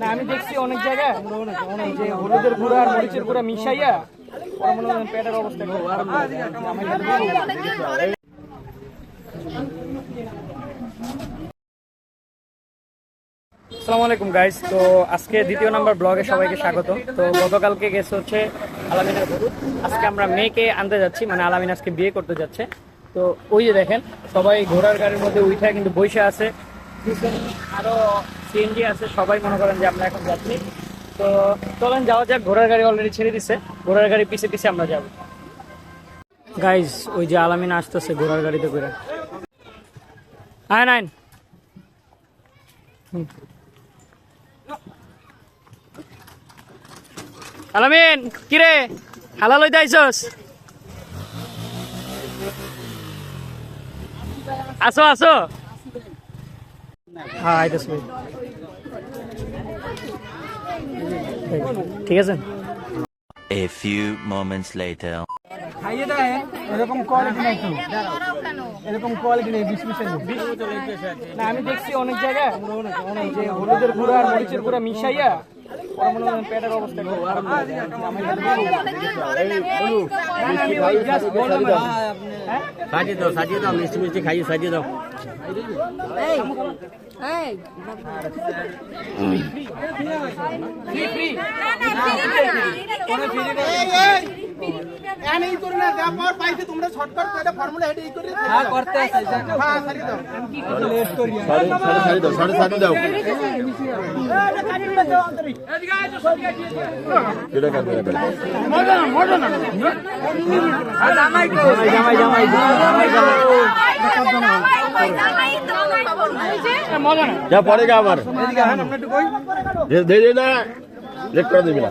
না আমি দেখছি অনেক জায়গায়। যে হলুদের গুঁড়া আর মরিচের গুঁড়া মিশাইয়া ওরা মনে হয় পেটের অবস্থা আসসালামু আলাইকুম গাইস তো আজকে দ্বিতীয় নাম্বার ব্লগে সবাইকে স্বাগত। তো গতকালকে গেছে হচ্ছে আলামিনের আজকে আমরা মেয়েকে আনতে যাচ্ছি মানে আলামিন আজকে বিয়ে করতে যাচ্ছে। তো ওই যে দেখেন সবাই ঘোড়ার গাড়ির মধ্যে উঠে কিন্তু বসে আছে। আরও সিএনজি আছে, সবাই মনে করেন যে আমরা এখন যাচ্ছি তো চলেন, যাওয়া যাক, ঘোড়ার গাড়ি অলরেডি ছেড়ে দিছে। ঘোড়ার গাড়ি পিছে পিছে আমরা যাব। গাইজ ওই যে আলামিন আসতেছে ঘোড়ার গাড়িতে করে। আয়, নাইন। আলামিন, কিরে? হালাল হইতে আইসস আসো আসো। হ্যাঁ আইতেছ। ভাই। ঠিক আছে A few moments later. খাইয়ে দেয় এরকম কোয়ালিটি নাই তো এরকম কোয়ালিটি নেই বিশ পিসের না আমি দেখছি অনেক জায়গায় যে হলুদের গুঁড়া আর মরিচের গুঁড়া মিশাইয়া ওরা মনে হয় পেটের অবস্থা খুব খারাপ হয়ে যায়। আমি এটা বলব। না, না, আমি ওই just বললাম আর কি। হ্যাঁ? সাজিয়ে দাও সাজিয়ে দাও মিষ্টি মিষ্টি খাইয়ে সাজিয়ে দাও Free, free। হ্যাঁ, করতে আছে। সাড়ে দাও সাড়ে সাড়ে দাও কেটে কাটবে জামাই, জামাই, জামাই, জামাই, মজা না যা পরে গা আবার দে দে দে না লেট করে দিবি না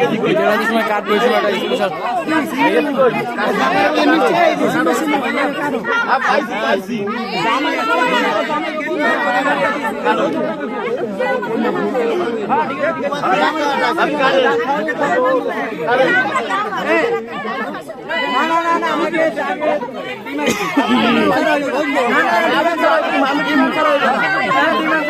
এদিক দিয়ে ঢুকেছে আমরা আগে কইতে আমি ওই ঢাকা থেকে গেটটা কাটবে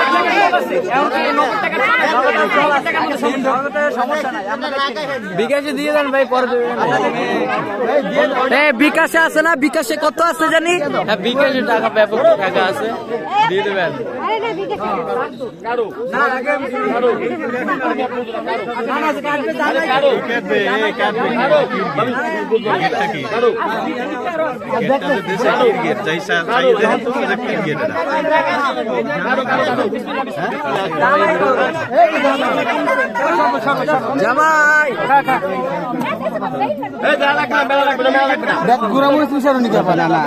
বিকাশে দিয়ে দেন ভাই পরে বিকাশে আছে না? বিকাশে কত আছে জানি? বিকাশে টাকা ব্যাপক টাকা আছে। দিয়ে দেবেন। জামাই গুড়ামুড়ি তুষার নিতে পারে না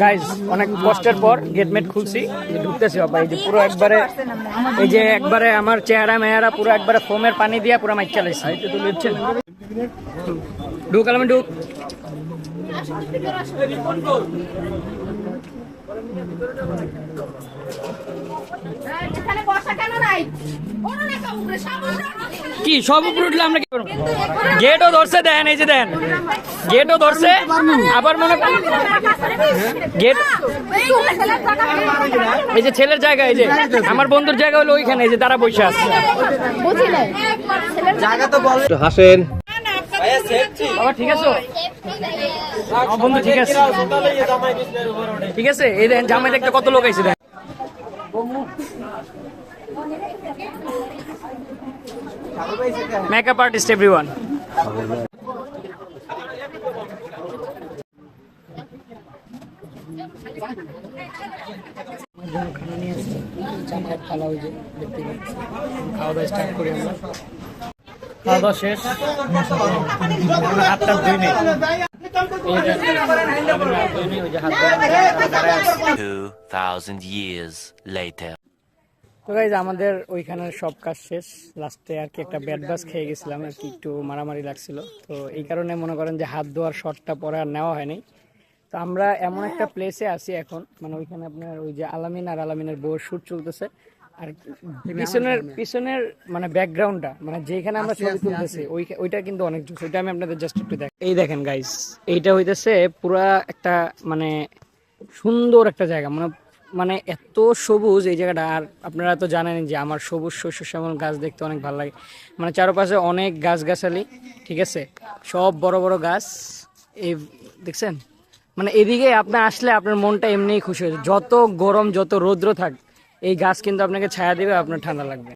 গাইজ অনেক কষ্টের পর গেটমেট খুলছি। ঢুকতেছি বাবা এই যে পুরো একবারে এই যে একবারে আমার চেহারা মেহারা পুরো একবারে ফোমের পানি দিয়া পুরো মাইক চালাইছি। ঢুক আলামে ঢুক। কি সব উপরে উঠলে আমরা কি করব? গেটও ধরছে দেন এই যে দেন। গেটও ধরছে আবার মনে করেন গেট এই যে ছেলের জায়গা এই যে আমার বন্ধুর জায়গা হলো ওইখানে এই যে তারা বসে আছে। হাসেন। বাবা ঠিক আছে? বন্ধু ঠিক আছে। ঠিক আছে? এই দেখেন জামাই দেখতে কত লোক আইছে দেখেন। মেকআপ আর্টিস্ট এভরিওয়ান খানা নিয়ে আসছি জামাই খালা ওই যে দেখতে পাচ্ছি খাওয়া দাওয়া স্টার্ট করি আমরা খাওয়া দাওয়া শেষ হাতটা ধুই নেই এই যে, আমি হাত ধুই নেই, ওই যে হাত ধুই দাঁড়ায় আছে। 2,000 years later. তো গাইজ আমাদের ওইখানের সব কাজ শেষ লাস্টে আর কি একটা ব্যাট বাস খেয়ে গেছিলাম আর কি একটু মারামারি লাগছিল তো এই কারণে মনে করেন যে হাত ধোয়ার শটটা পরে আর নেওয়া হয়নি তো আমরা এমন একটা প্লেসে আছি এখন মানে ওইখানে আপনার ওই যে আলামিন আর আলামিনের বউর শুট চলতেছে। আর পিছনের পিছনের মানে ব্যাকগ্রাউন্ডটা মানে যেখানে আমরা ছবি তুলতেছি ওই ওইটা কিন্তু অনেক জোস ওইটা আমি আপনাদের জাস্ট একটু দেখ এই দেখেন গাইজ এইটা হইতেছে পুরা একটা মানে সুন্দর একটা জায়গা মানে মানে এত সবুজ এই জায়গাটা। আর আপনারা তো জানেন যে আমার সবুজ শস্য শ্যামল গাছ দেখতে অনেক ভালো লাগে। মানে চারপাশে অনেক গাছগাছালি ঠিক আছে? সব বড় বড় গাছ। এই দেখছেন? মানে এদিকে আপনি আসলে আপনার মনটা এমনিই খুশি হয়ে। যত গরম, যত রৌদ্র থাক, এই গাছ কিন্তু আপনাকে ছায়া দেবে, আপনার ঠান্ডা লাগবে।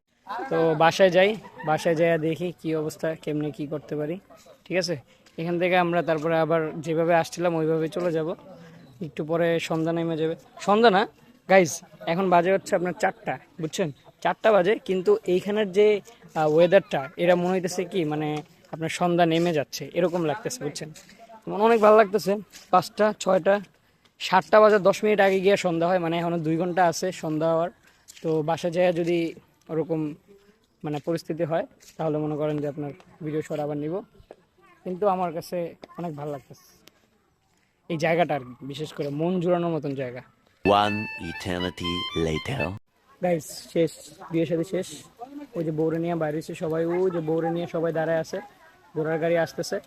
তো বাসায় যাই বাসায় যাই দেখি কি অবস্থা, কেমনে কি করতে পারি। ঠিক আছে? এখান থেকে আমরা তারপরে আবার যেভাবে আসছিলাম, ওইভাবে চলে যাব। একটু পরে সন্ধ্যা নেমে যাবে। সন্ধ্যা না? গাইজ এখন বাজে হচ্ছে আপনার চারটা, বুঝছেন? চারটা বাজে, কিন্তু এইখানের যে ওয়েদারটা এরা মনে হইতেছে কি মানে আপনার সন্ধ্যা নেমে যাচ্ছে, এরকম লাগতেছে, বুঝছেন? আমার অনেক ভালো লাগতেছে। পাঁচটা ছয়টা সাতটা বাজার দশ মিনিট আগে গিয়ে সন্ধ্যা হয় মানে এখনও দুই ঘণ্টা আছে সন্ধ্যা হওয়ার। তো বাসা যায় যদি ওরকম মানে পরিস্থিতি হয় তাহলে মনে করেন যে আপনার ভিডিও শট আবার নিব। কিন্তু আমার কাছে অনেক ভালো লাগতেছে। এই জায়গাটা আর কি, বিশেষ করে মন জুড়ানোর মতন জায়গা. গাইস শেষ বিয়ে সাথে শেষ। ওই যে বৌরে নিয়ে বাইরে সবাই ওই যে বৌরে নিয়ে সবাই দাঁড়ায় আছে। ঘোড়ার গাড়ি আসতেছে।